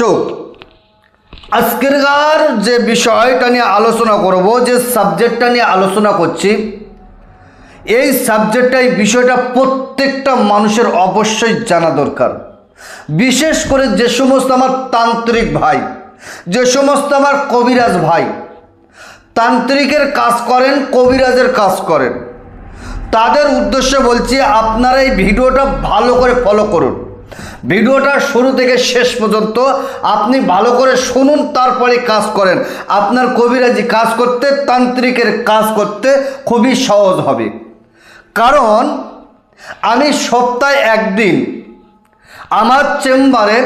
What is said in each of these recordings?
দর্শক আজকেরকার যে বিষয়টা নিয়ে আলোচনা করব, যে সাবজেক্টটা নিয়ে আলোচনা করছি, এই সাবজেক্টটা এই বিষয়টা প্রত্যেকটা মানুষের অবশ্যই জানা দরকার। বিশেষ করে যে সমস্ত আমার তান্ত্রিক ভাই, যে সমস্ত আমার কবিরাজ ভাই, তান্ত্রিকের কাজ করেন, কবিরাজের কাজ করেন। তাদের উদ্দেশ্যে বলছি, আপনারা এই ভিডিওটা ভালো করে ফলো করুন। ভিডিওটা শুরু থেকে শেষ পর্যন্ত আপনি ভালো করে শুনুন, তারপরে কাজ করেন। আপনার কবিরাজি কাজ করতে, তান্ত্রিকের কাজ করতে খুবই সহজ হবে। কারণ আমি সপ্তাহে একদিন আমার চেম্বারে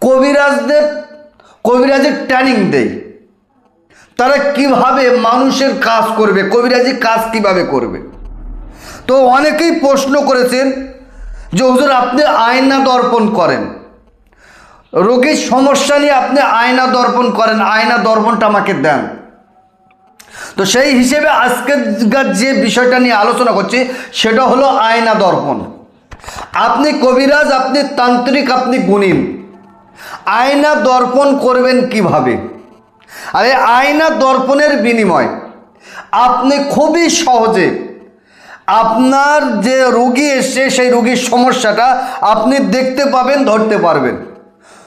কবিরাজদের, কবিরাজের ট্রেনিং দেই। তারা কীভাবে মানুষের কাজ করবে, কবিরাজি কাজ কীভাবে করবে? তো অনেকেই প্রশ্ন করেছেন যে হুজুর, আপনি আয়না দর্পণ করেন। রোগীর সমস্যা নিয়ে আপনি আয়না দর্পণ করেন, আয়না দর্পণটা আমাকে দেন। তো সেই হিসেবে আজকের যে বিষয়টা নিয়ে আলোচনা করছি, সেটা হলো আয়না দর্পণ। আপনি কবিরাজ, আপনি তান্ত্রিক, আপনি গুণিন আয়না দর্পণ করবেন কীভাবে? আরে, আয়না দর্পণের বিনিময় আপনি খুবই সহজে আপনার যে রুগী এসছে, সেই রুগীর সমস্যাটা আপনি দেখতে পাবেন, ধরতে পারবেন।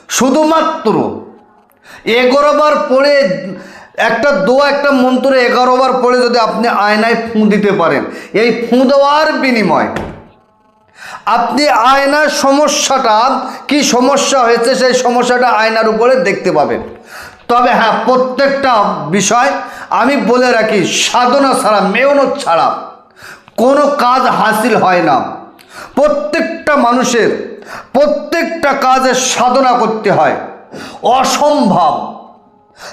শুধুমাত্র এগারো বার পড়ে একটা দোয়া, একটা মন্ত্র এগারো বার পড়ে যদি আপনি আয়নায় ফুঁ দিতে পারেন, এই ফুঁ দেওয়ার বিনিময় আপনি আয়নার সমস্যাটা, কি সমস্যা হয়েছে সেই সমস্যাটা আয়নার উপরে দেখতে পাবেন। তবে হ্যাঁ প্রত্যেকটা বিষয় আমি বলে রাখি, সাধনা ছাড়া মেয়নত ছাড়া কোনো কাজ হাসিল হয় না। প্রত্যেকটা মানুষের প্রত্যেকটা কাজের সাধনা করতে হয়। অসম্ভব।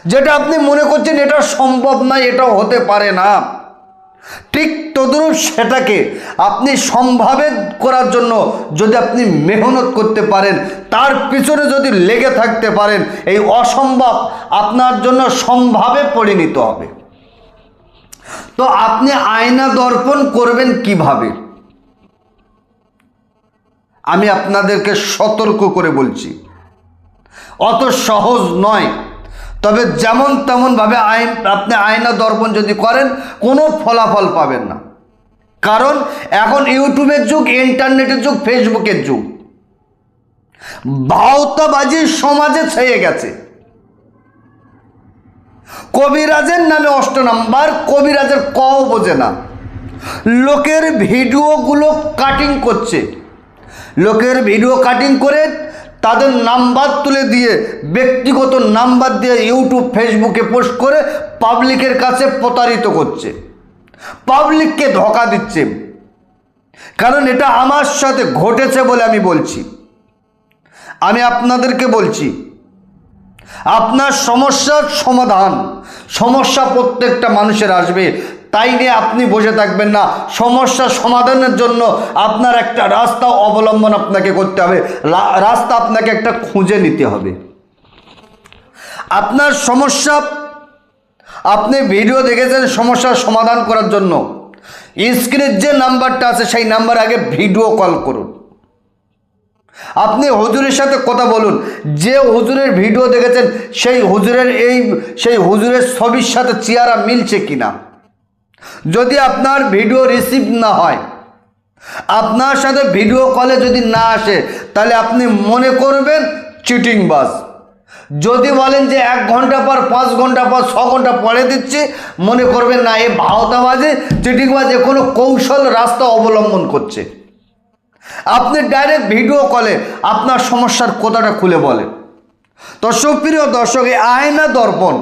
যেটা আপনি মনে করছেন এটা সম্ভব না এটাও হতে পারে না। ঠিক তদরূপ সেটাকে আপনি সম্ভাবে করার জন্য যদি আপনি মেহনত করতে পারেন, তার পিছনে যদি লেগে থাকতে পারেন, এই অসম্ভব আপনার জন্য সম্ভাবে পরিণত হবে। তো আপনি আয়না দর্পণ করবেন কীভাবে? আমি আপনাদেরকে সতর্ক করে বলছি। অত সহজ নয়। তবে যেমন তেমনভাবে আইন, আপনি আয়না দর্পণ যদি করেন, কোনো ফলাফল পাবেন না। কারণ এখন ইউটিউবের যুগ, ইন্টারনেটের যুগ, ফেসবুকের যুগ। ভাওতাবাজির সমাজে ছেয়ে গেছে। কবিরাজের নামে অষ্ট নাম্বার, কবিরাজের কও বোঝে না। লোকের ভিডিওগুলো কাটিং করছে। লোকের ভিডিও কাটিং করে তাদের নাম্বার তুলে দিয়ে, ব্যক্তিগত নাম্বার দিয়ে ইউটিউব ফেসবুকে পোস্ট করে পাবলিকের কাছে প্রতারিত করছে। পাবলিককে ধোকা দিচ্ছে। কারণ এটা আমার সাথে ঘটেছে বলে আমি বলছি। আমি আপনাদেরকে বলছি আপনার সমস্যার সমাধান, সমস্যা প্রত্যেকটা মানুষের আসবে। তাই নিয়ে আপনি বসে থাকবেন না। সমস্যা সমাধানের জন্য আপনার একটা রাস্তা অবলম্বন আপনাকে করতে হবে। রাস্তা আপনাকে একটা খুঁজে নিতে হবে। আপনার সমস্যা, আপনি ভিডিও দেখেছেন সমস্যার সমাধান করার জন্য। স্ক্রিনের যে নাম্বারটা আছে, সেই নাম্বার আগে ভিডিও কল করুন। আপনি হুজুরের সাথে কথা বলুন। যে হুজুরের ভিডিও দেখেছেন, সেই হুজুরের এই, সেই হুজুরের ছবির সাথে চেহারা মিলছে কিনা? যদি আপনার ভিডিও রিসিভ না হয়, আপনার সাথে ভিডিও কলে যদি না আসে, তাহলে আপনি মনে করবেন চিটিংবাজ। যদি বলেন যে এক ঘণ্টা পর, পাঁচ ঘণ্টা পর, ছ ঘণ্টা পরে দিচ্ছি, মনে করবেন না এ ভাওতাবাজে, চিটিংবাজে কোনো কৌশল রাস্তা অবলম্বন করছে। আপনি ডাইরেক্ট ভিডিও কলে আপনার সমস্যার কথাটা খুলে বলেন। তো সুপ্রিয় দর্শক, এই আয়না দর্পণ,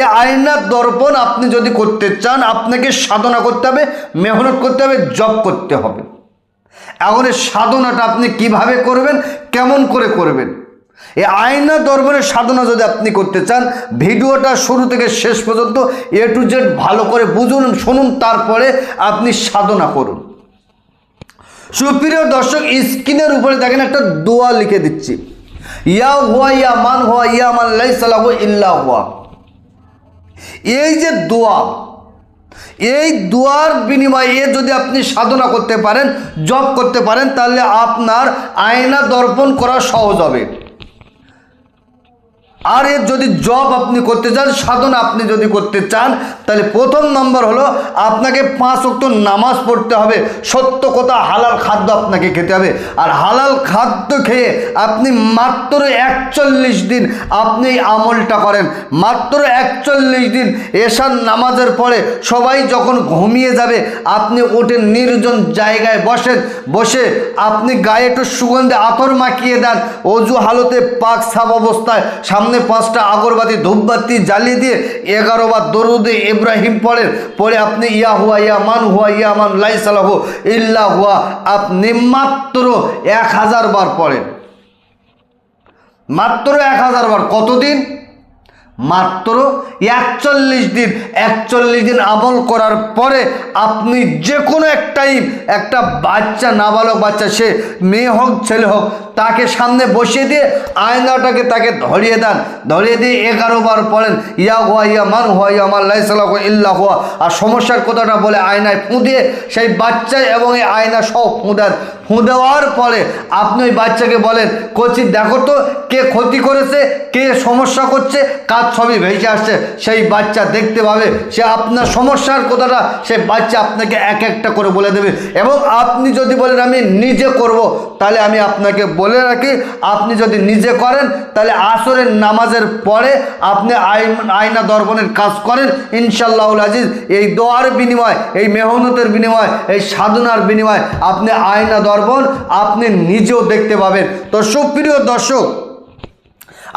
এই আয়নার দর্পণ আপনি যদি করতে চান, আপনাকে সাধনা করতে হবে, মেহনত করতে হবে জব করতে হবে। এখন এই সাধনাটা আপনি কীভাবে করবেন, কেমন করে করবেন? এই আয়না দর্পণের সাধনা যদি আপনি করতে চান, ভিডিওটা শুরু থেকে শেষ পর্যন্ত এ টু জেড ভালো করে বুঝুন, শুনুন, তারপরে আপনি সাধনা করুন। সুপ্রিয় দর্শক, স্ক্রিনের উপরে দেখেন একটা দোয়া লিখে দিচ্ছি। ইয়া হুয়া, ইয়া মান হুয়া, ইয়া মান লাই ইল্লা হুয়া। এই যে দোয়া, এই দোয়ার বিনিময়ে যদি আপনি সাধনা করতে পারেন জব করতে পারেন, তাহলে আপনার আয়না দর্পণ করা সহজ হবে। আর এর যদি জব আপনি করতে চান, সাধনা আপনি যদি করতে চান, তাহলে প্রথম নম্বর হলো আপনাকে পাঁচ অক্ট নামাজ পড়তে হবে। সত্য কথা, হালাল খাদ্য আপনাকে খেতে হবে। আর হালাল খাদ্য খেয়ে আপনি মাত্র একচল্লিশ দিন আপনি আমলটা করেন। মাত্র একচল্লিশ দিন এশার নামাজের পরে সবাই যখন ঘুমিয়ে যাবে, আপনি ওঠে নির্জন জায়গায় বসেন। বসে আপনি গায়ে একটু সুগন্ধে আতর মাখিয়ে দেন। অজু হালতে পাক সাব অবস্থায় সামনে পাঁচটা আগরবাতি ধূপবাতি জ্বালিয়ে দিয়ে এগারো বার দরুদে ইব্রাহিম পড়েন। পরে আপনি, ইয়া হুয়া, ইয়া মান হুয়া, ইয়া মান লাই সালাহু ইল্লা হুয়া। আপনি মাত্র এক হাজার বার পড়েন। মাত্র এক হাজার বার। কতদিন? মাত্র একচল্লিশ দিন একচল্লিশ দিন আমল করার পরে আপনি যে কোনো এক টাইম একটা বাচ্চা, নাবালক বাচ্চা, সে মেয়ে হোক, ছেলে হোক, তাকে সামনে বসিয়ে দিয়ে আয়নাটাকে তাকে ধরিয়ে দেন। ধরিয়ে দিয়ে এগারো বার পড়েন ইয়া হুয়া, ইয়া মান হুয়া, ইয়া মান লাইসাল্লাহ ইল্লা হুয়া। আর সমস্যার কথাটা বলে আয়নায় ফুঁ দিয়ে সেই বাচ্চা এবং এই আয়না সব ফুঁ দেন। ফুঁ দেওয়ার পরে আপনি ওই বাচ্চাকে বলেন, কচি, দেখো তো কে ক্ষতি করেছে, কে সমস্যা করছে কাজ ছবি ভেসে আসছে, সেই বাচ্চা দেখতে পাবে, সে আপনার সমস্যার কথাটা সে বাচ্চা আপনাকে এক একটা করে বলে দেবে। এবং আপনি যদি বলেন, আমি নিজে করব তাহলে আমি আপনাকে বলে রাখি, আপনি যদি নিজে করেন, তাহলে আসরের নামাজের পরে আপনি আয়না দর্পণের কাজ করেন। ইনশাল্লাহ আজিজ, এই দোয়ার বিনিময়, এই মেহনতের বিনিময়, এই সাধনার বিনিময় আপনি আয়না দর্পণ আপনি নিজেও দেখতে পাবেন। তো সুপ্রিয় দর্শক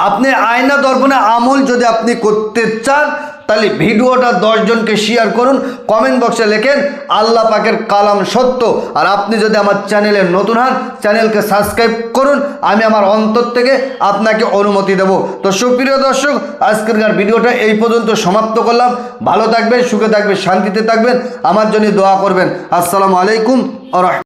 আপনি আয়না দর্পণে আমল যদি আপনি করতে চান, তাহলে ভিডিওটা দশজনকে শেয়ার করুন কমেন্ট বক্সে লেখেন, আল্লাহ পাকের কালাম সত্য। আর আপনি যদি আমার চ্যানেলে নতুন হন চ্যানেলকে সাবস্ক্রাইব করুন, আমি আমার অন্তর থেকে আপনাকে অনুমতি দেব। তো সুপ্রিয় দর্শক আজকেরকার ভিডিওটা এই পর্যন্ত সমাপ্ত করলাম। ভালো থাকবেন, সুখে থাকবেন, শান্তিতে থাকবেন, আমার জন্য দোয়া করবেন। আসসালামু আলাইকুম, আ